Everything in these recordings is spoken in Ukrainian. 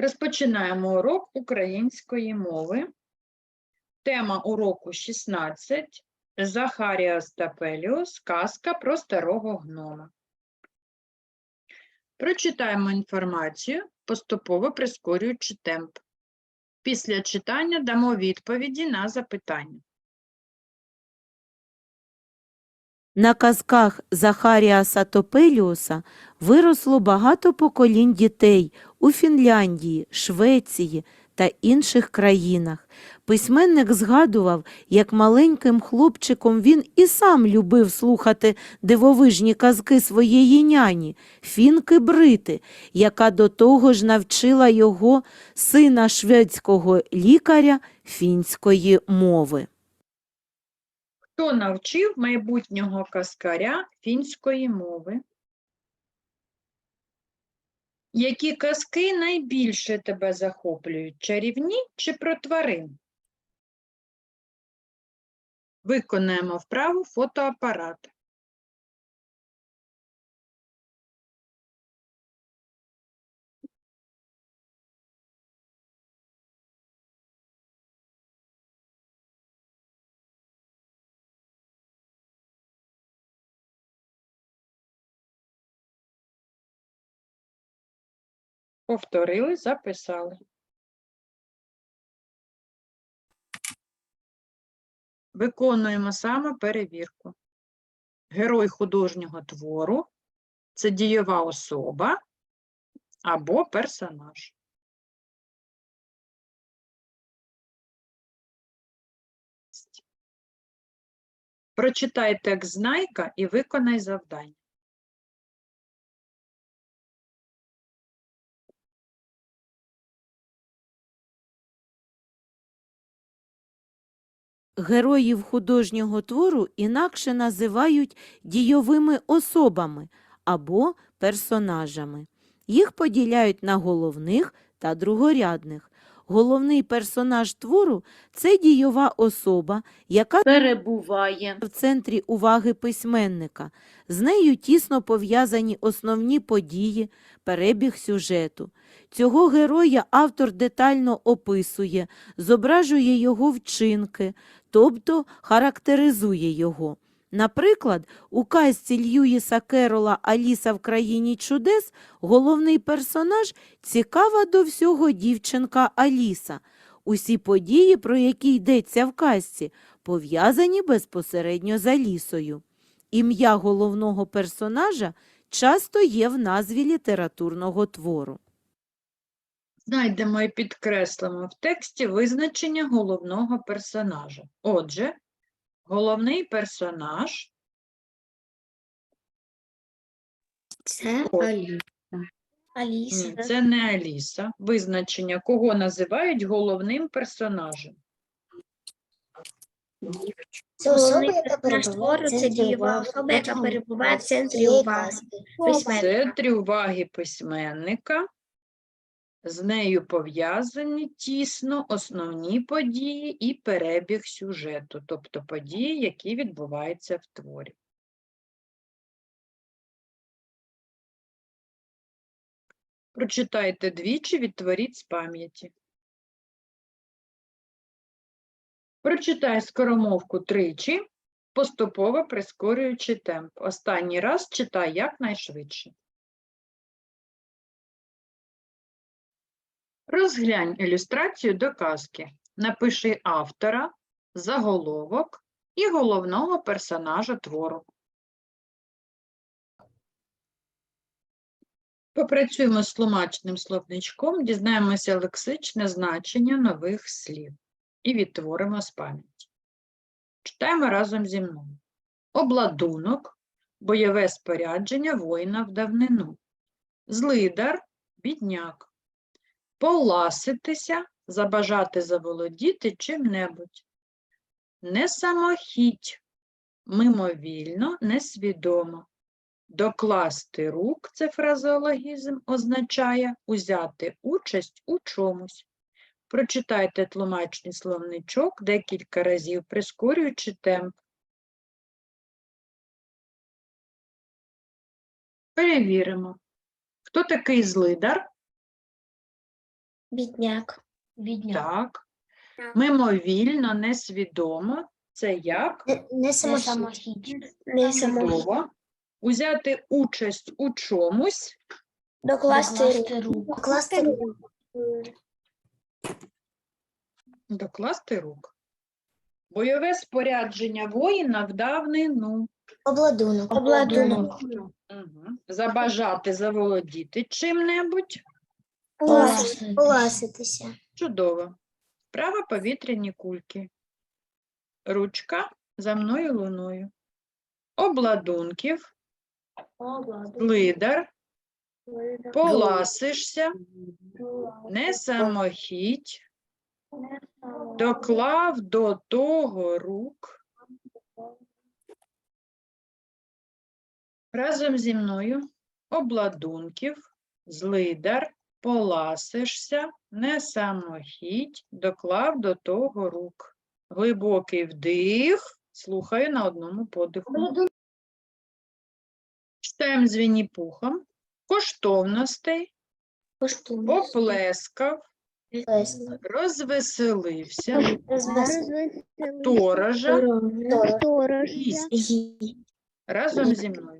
Розпочинаємо урок української мови. Тема уроку 16. Захарія Стапеліус. Казка про старого гнома. Прочитаємо інформацію, поступово прискорюючи темп. Після читання дамо відповіді на запитання. На казках Захарія Сатопеліуса виросло багато поколінь дітей у Фінляндії, Швеції та інших країнах. Письменник згадував, як маленьким хлопчиком він і сам любив слухати дивовижні казки своєї няні, фінки Брити, яка до того ж навчила його сина шведського лікаря фінської мови. Хто навчив майбутнього каскаря фінської мови? Які казки найбільше тебе захоплюють? Чарівні чи про тварин? Виконаємо вправу фотоапарат. Повторили, записали. Виконуємо саме перевірку. Герой художнього твору це дієва особа або персонаж. Прочитай текст знайка і виконай завдання. Героїв художнього твору інакше називають дійовими особами або персонажами. Їх поділяють на головних та другорядних. Головний персонаж твору це дійова особа, яка перебуває в центрі уваги письменника. З нею тісно пов'язані основні події, перебіг сюжету. Цього героя автор детально описує, зображує його вчинки, тобто характеризує його. Наприклад, у казці Льюіса Керола Аліса в країні чудес головний персонаж цікава до всього дівчинка Аліса. Усі події, про які йдеться в казці, пов'язані безпосередньо з Алісою. Ім'я головного персонажа часто є в назві літературного твору. Знайдемо і підкреслимо в тексті визначення головного персонажа. Отже, головний персонаж Це Аліса. Аліса. ні, це не Аліса. Визначення, кого називають головним персонажем. Це особа, яка перебуває в це центрі дієва уваги особа, яка перебуває в центрі уваги. казки. В центрі уваги письменника. З нею пов'язані тісно основні події і перебіг сюжету, тобто події, які відбуваються в творі. Прочитайте двічі, відтворіть з пам'яті. Прочитай скоромовку тричі, поступово прискорюючи темп. Останній раз читай якнайшвидше. Розглянь ілюстрацію до казки. Напиши автора, заголовок і головного персонажа твору. Попрацюємо з тлумачним словничком, дізнаємося лексичне значення нових слів і відтворимо з пам'яті. Читаємо разом зі мною. Обладунок – бойове спорядження воїна в давнину. Злидар – бідняк. Поласитися, забажати заволодіти чим-небудь. Не самохідь, мимовільно, несвідомо. Докласти рук, це фразеологізм, означає узяти участь у чомусь. Прочитайте тлумачний словничок декілька разів, прискорюючи темп. Перевіримо. Хто такий злидар? Бідняк. Так. Мимовільно, несвідомо. Це як? Не. Чудово. Узяти участь у чомусь. Докласти руку. Докласти руку. Докласти рук. Бойове спорядження воїна в давнину. Обладунок. Обладунок. Угу. Забажати заволодіти чим-небудь. Поласитися. Чудово. Вправа повітряні кульки. Ручка за мною луною. Обладунків, лидар, поласишся, не самохідь, доклав до того рук. Разом зі мною. Обладунків, злидар, поласишся, не самохідь, доклав до того рук. Глибокий вдих, слухаю на одному подиху. Читаємо з Вінні-Пухом, коштовностей, поплескав, розвеселився, сторожа, гість. Разом зі мною.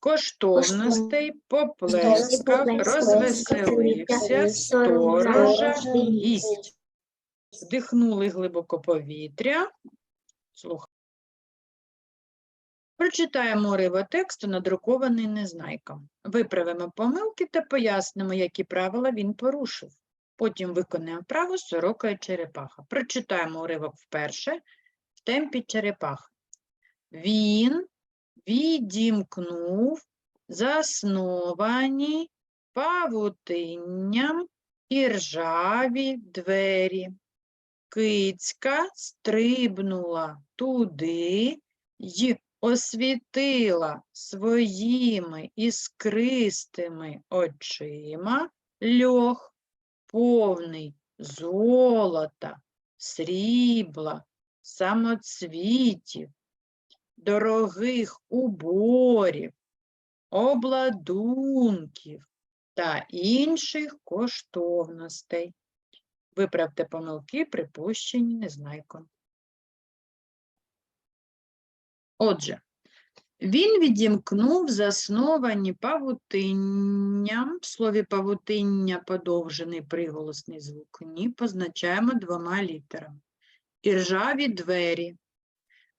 Коштовностей, поплескав, розвеселився, сторожа, гість. Вдихнули глибоко повітря. Слухай. Прочитаємо уривок тексту, надрукований незнайком. Виправимо помилки та пояснимо, які правила він порушив. Потім виконаємо вправу сорока і черепаха. Прочитаємо уривок вперше в темпі черепах. Він відімкнув засновані павутинням іржаві двері. Кицька стрибнула туди й освітила своїми іскристими очима льох, повний золота, срібла, самоцвітів, дорогих уборів, обладунків та інших коштовностей. Виправте помилки, припущені незнайком. Отже, він відімкнув засновані павутинням. В слові павутиння подовжений приголосний звук. Ні, позначаємо двома літерами. Іржаві двері.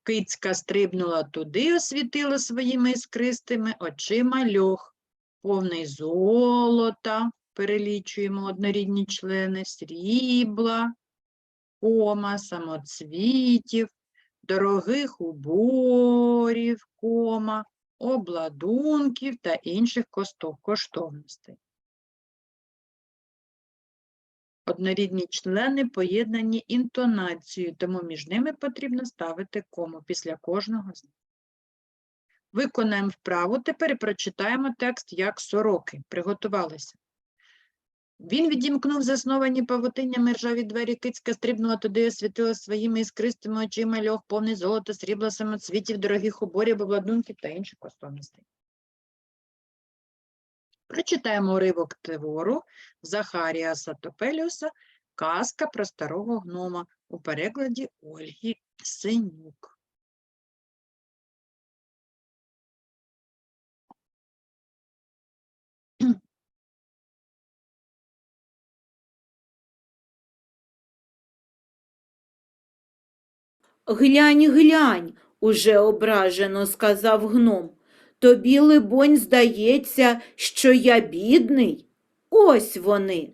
Кицька стрибнула туди, освітила своїми іскристими очима льох, повний золота, перелічуємо однорідні члени, срібла, кома, самоцвітів, дорогих уборів, кома, обладунків та інших коштовностей. Однорідні члени поєднані інтонацією, тому між ними потрібно ставити кому після кожного з них. Виконаємо вправу, тепер і прочитаємо текст як сороки. Приготувалися. Він відімкнув засновані павутиннями ржаві двері, кицька стрибнула туди, освітила своїми іскристими очима льох, повний золота, срібла, самоцвітів, дорогих уборів, обладунків та інших коштовностей. Прочитаємо уривок твору Захарія Сатопеліуса «Казка про старого гнома» у перекладі Ольги Синюк. Глянь, глянь, уже ображено сказав гном. Тобі, либонь, здається, що я бідний? Ось вони.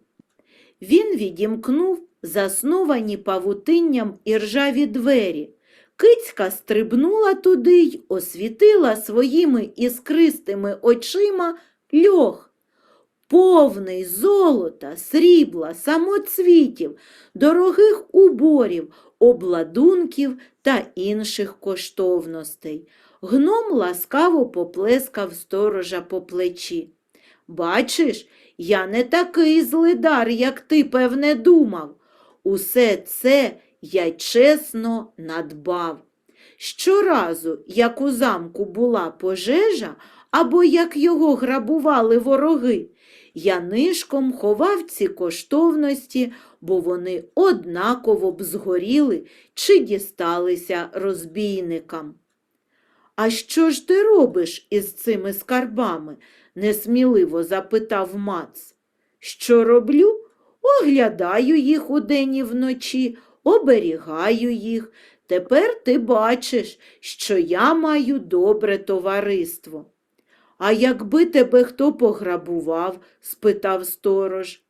Він відімкнув засновані павутинням іржаві двері. Кицька стрибнула туди й освітила своїми іскристими очима льох. Повний золота, срібла, самоцвітів, дорогих уборів, обладунків та інших коштовностей. Гном ласкаво поплескав сторожа по плечі. Бачиш, я не такий злидар, як ти, певне, думав. Усе це я чесно надбав. Щоразу, як у замку була пожежа, або як його грабували вороги, Я нишком ховав ці коштовності, бо вони однаково б згоріли чи дісталися розбійникам. А що ж ти робиш із цими скарбами? несміливо запитав Мац. Що роблю? Оглядаю їх удень і вночі, оберігаю їх. Тепер ти бачиш, що я маю добре товариство. А якби тебе хто пограбував? спитав сторож.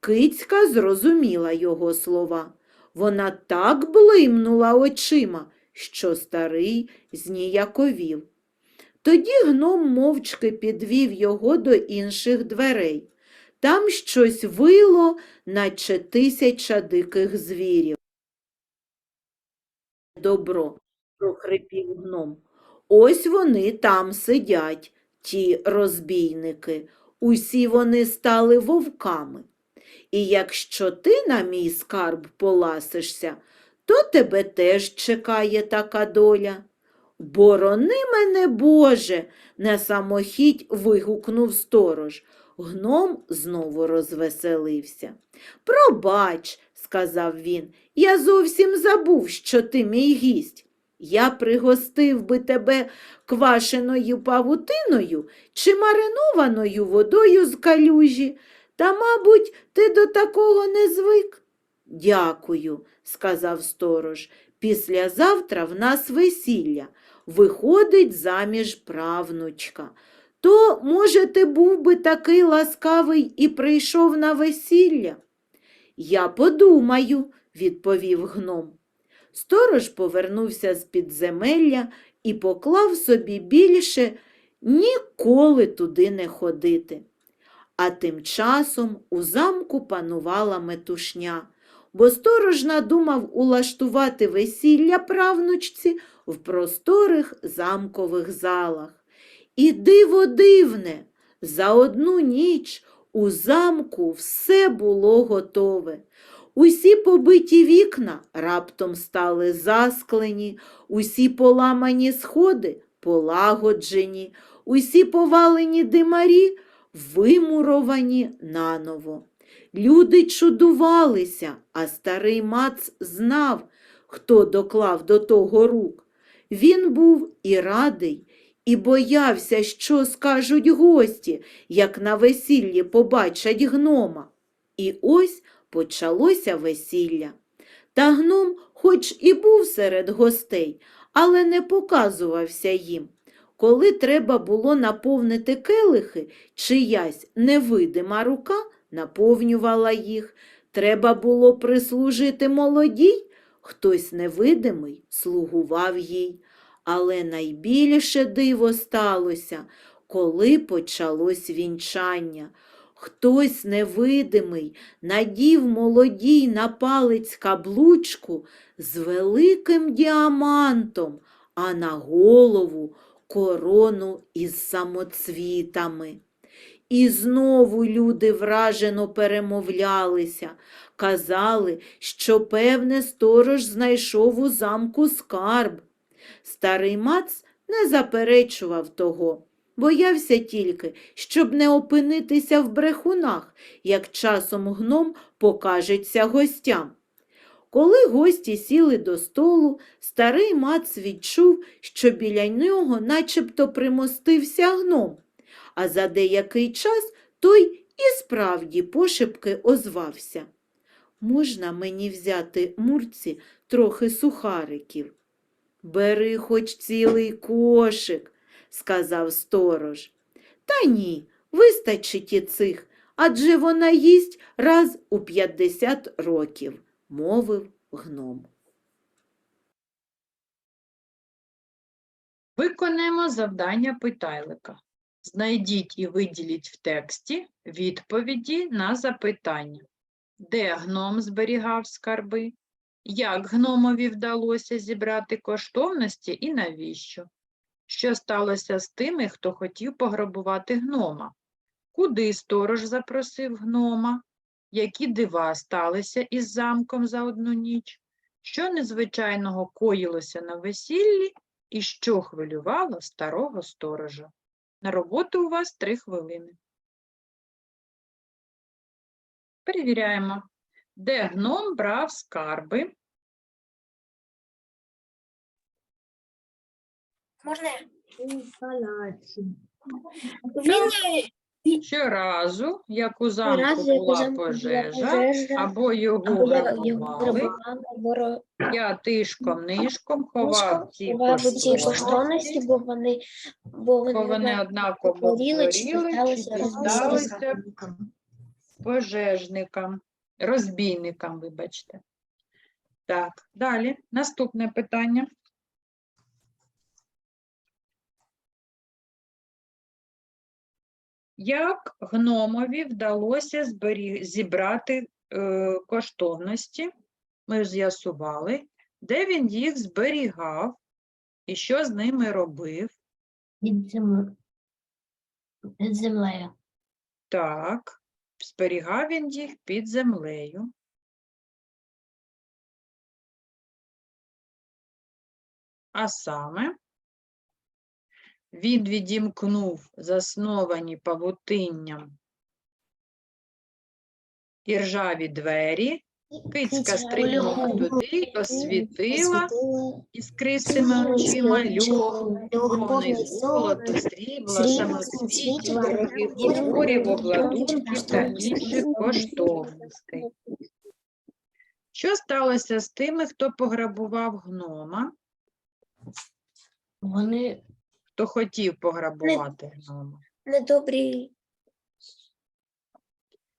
Кицька зрозуміла його слова. Вона так блимнула очима, що старий зніяковів. Тоді гном мовчки підвів його до інших дверей. Там щось вило, наче тисяча диких звірів. Добро, прохрипів гном. Ось вони там сидять, ті розбійники. Усі вони стали вовками. І якщо ти на мій скарб поласишся, то тебе теж чекає така доля. Борони мене, Боже, на самохідь вигукнув сторож. Гном знову розвеселився. Пробач, сказав він, я зовсім забув, що ти мій гість. Я пригостив би тебе квашеною павутиною чи маринованою водою з калюжі, та, мабуть, ти до такого не звик. Дякую, сказав сторож. Післязавтра в нас весілля. Виходить заміж правнучка. То, може, ти був би такий ласкавий і прийшов на весілля? Я подумаю, відповів гном. Сторож повернувся з підземелля і поклав собі більше ніколи туди не ходити. А тим часом у замку панувала метушня, бо сторож надумав улаштувати весілля правнучці в просторих замкових залах. І диво дивне, за одну ніч у замку все було готове. Усі побиті вікна раптом стали засклені, усі поламані сходи полагоджені, усі повалені димарі вимуровані наново. Люди чудувалися, а старий мац знав, хто доклав до того рук. Він був і радий, і боявся, що скажуть гості, як на весіллі побачать гнома. І ось почалося весілля. Та гном, хоч і був серед гостей, але не показувався їм. Коли треба було наповнити келихи, чиясь невидима рука наповнювала їх. Треба було прислужити молодій, хтось невидимий слугував їй. Але найбільше диво сталося, коли почалось вінчання. Хтось невидимий надів молодій на палець каблучку з великим діамантом, а на голову корону із самоцвітами. І знову люди вражено перемовлялися, казали, що, певне, сторож знайшов у замку скарб. Старий мац не заперечував того, боявся тільки, щоб не опинитися в брехунах, як часом гном покажеться гостям. Коли гості сіли до столу, старий мац відчув, що біля нього начебто примостився гном, а за деякий час той і справді пошепки озвався. Можна мені взяти мурці трохи сухариків? Бери хоч цілий кошик, сказав сторож. Та ні, вистачить і цих, адже вона їсть раз у п'ятдесят років, мовив гном. Виконаємо завдання питайлика. Знайдіть і виділіть в тексті відповіді на запитання. Де гном зберігав скарби? Як гномові вдалося зібрати коштовності і навіщо? Що сталося з тими, хто хотів пограбувати гнома? Куди сторож запросив гнома? Які дива сталися із замком за одну ніч? Що незвичайного коїлося на весіллі і що хвилювало старого сторожа? На роботу у вас три хвилини. Перевіряємо, де гном брав скарби. Можна? Щоразу, як у замку Разу, як у була замку була пожежа, пожежа, або його грабували, або я тишком-нишком ховав ці коштовності, бо вони, бо вони, бо вони однаково хворіли чи дісталися пожежникам, розбійникам, вибачте. Так, далі. Наступне питання. Як гномові вдалося збері- зібрати е, коштовності? Ми з'ясували, де він їх зберігав і що з ними робив. Під. Під землею. Так, зберігав він їх під землею. А саме він відімкнув засновані павутинням іржаві двері, кицька стрибнула туди, освітила іскристими очима люх, повний золота, срібла, самоцвітів, дорогих фосфорів, обладунків та інших коштовностей. Що сталося з тими, хто пограбував гнома, Вони хто хотів пограбувати гнома? недобрі.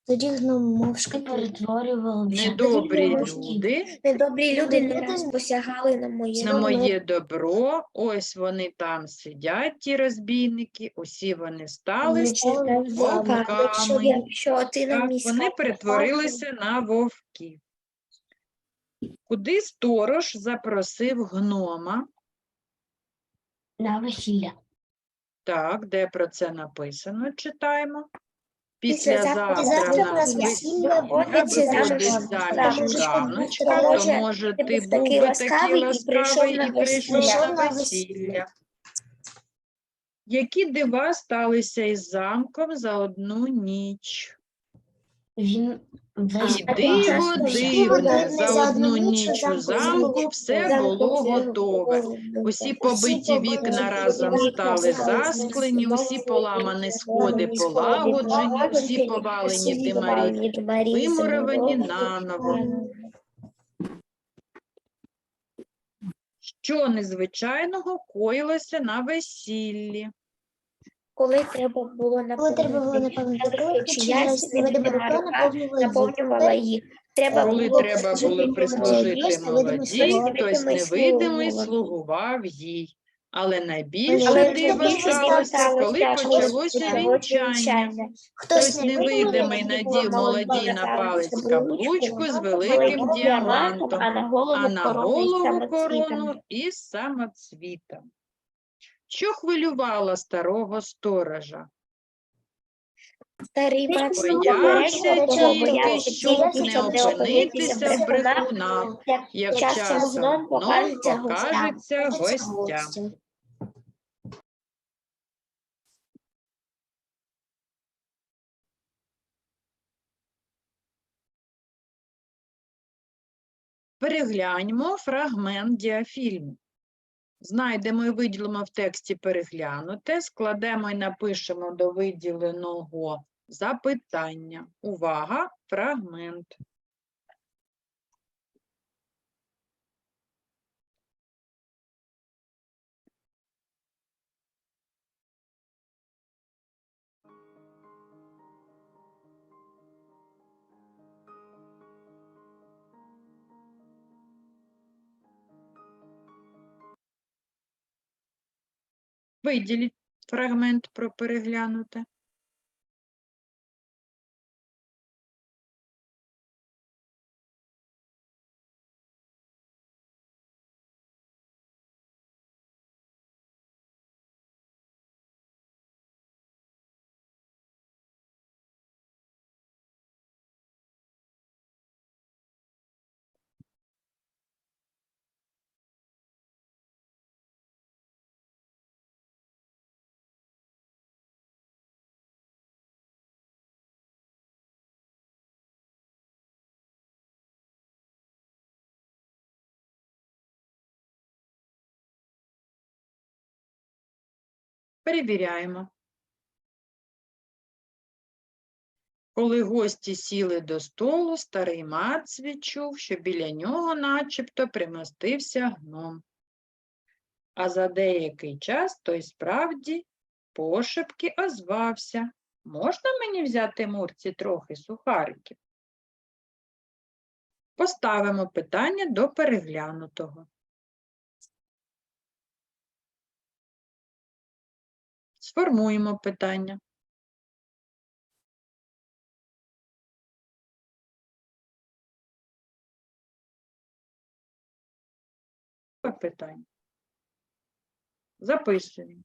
Тоді гномовшки перетворювали Недобрі люди Недобрі люди не раз посягали на моє на моє добро, ось вони там сидять, ті розбійники, усі вони стали вовками. Вовками. якщо ти на Так, мій вони скарб перетворилися на вовків. Куди сторож запросив гнома? На весілля. Так, де про це написано, читаємо. Після Після завтра- в нас весілля, весілля, от виходить заміж заміж заміж То, може, ти був такий би ласкавий такий і прийшов ласкавий і прийшов на весілля. Які дива сталися із замком за одну ніч? Він весь І диво час за одну ніч у замку все було готове. Усі побиті вікна разом стали засклені, усі поламані сходи полагоджені, усі повалені димарі вимуровані наново. Що незвичайного коїлося на весіллі? Коли треба було чи невидима рука рука наповнювала їх. Треба Коли було треба було прислужити молодій, хтось невидимий слугував. слугував їй. Але найбільше диво сталося, коли почалося вінчання. Хтось невидимий надів молодій на палець каблучку з великим діамантом, а на голову корону із самоцвітом. Що хвилювало старого сторожа? Старий брат Боявся тільки, щоб не опинитися в брехунах, як часом покажеться гостям. покажеться гостям. Перегляньмо фрагмент діафільму. Знайдемо і виділимо в тексті переглянуте, складемо і напишемо до виділеного запитання. Увага, фрагмент. Виділіть фрагмент про переглянуте. Перевіряємо. Коли гості сіли до столу, старий Мац відчув, що біля нього начебто примостився гном. А за деякий час той справді пошепки озвався. Можна мені взяти Мурці трохи сухариків? Поставимо питання до переглянутого. Сформуємо питання. Питання. Записуємо.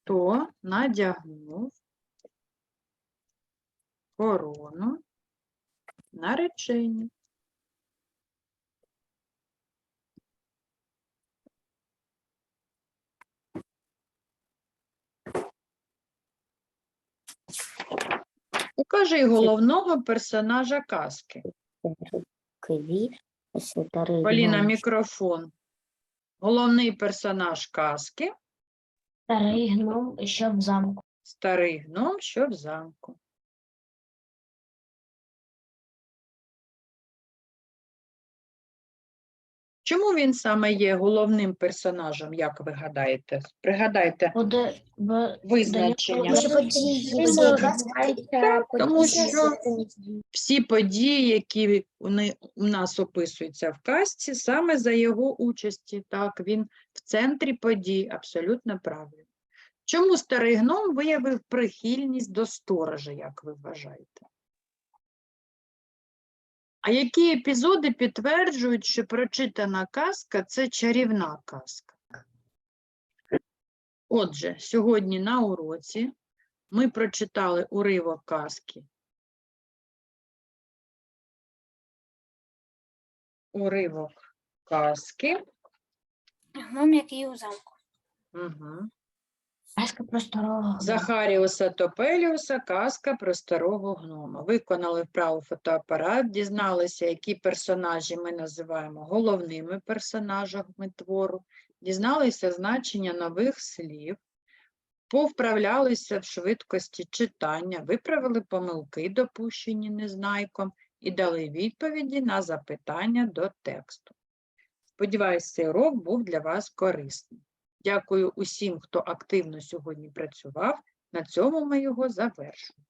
Хто надягнув корону нареченню? Укажи головного персонажа казки. Киві, Поліна, мікрофон. Головний персонаж казки Старий гном, що в замку. старий гном, що в замку. Чому він саме є головним персонажем, як ви гадаєте? Пригадайте Буде визначення. Дуже події, Тому які що- відбуваються Тому події що всі події, які у у нас описуються в казці, саме за його участі. Так, він в центрі подій, абсолютно правильно. Чому старий гном виявив прихильність до сторожа, як ви вважаєте? А які епізоди підтверджують, що прочитана казка це чарівна казка? Отже, сьогодні на уроці ми прочитали уривок казки уривок казки. Гном, який у замку. Угу. Казка про старого. Захаріуса Топеліуса казка про старого гнома. Виконали вправу фотоапарат, дізналися, які персонажі ми називаємо головними персонажами твору, дізналися значення нових слів, повправлялися в швидкості читання, виправили помилки, допущені незнайком, і дали відповіді на запитання до тексту. Сподіваюсь, цей урок був для вас корисним. Дякую усім, хто активно сьогодні працював. На цьому ми його завершуємо.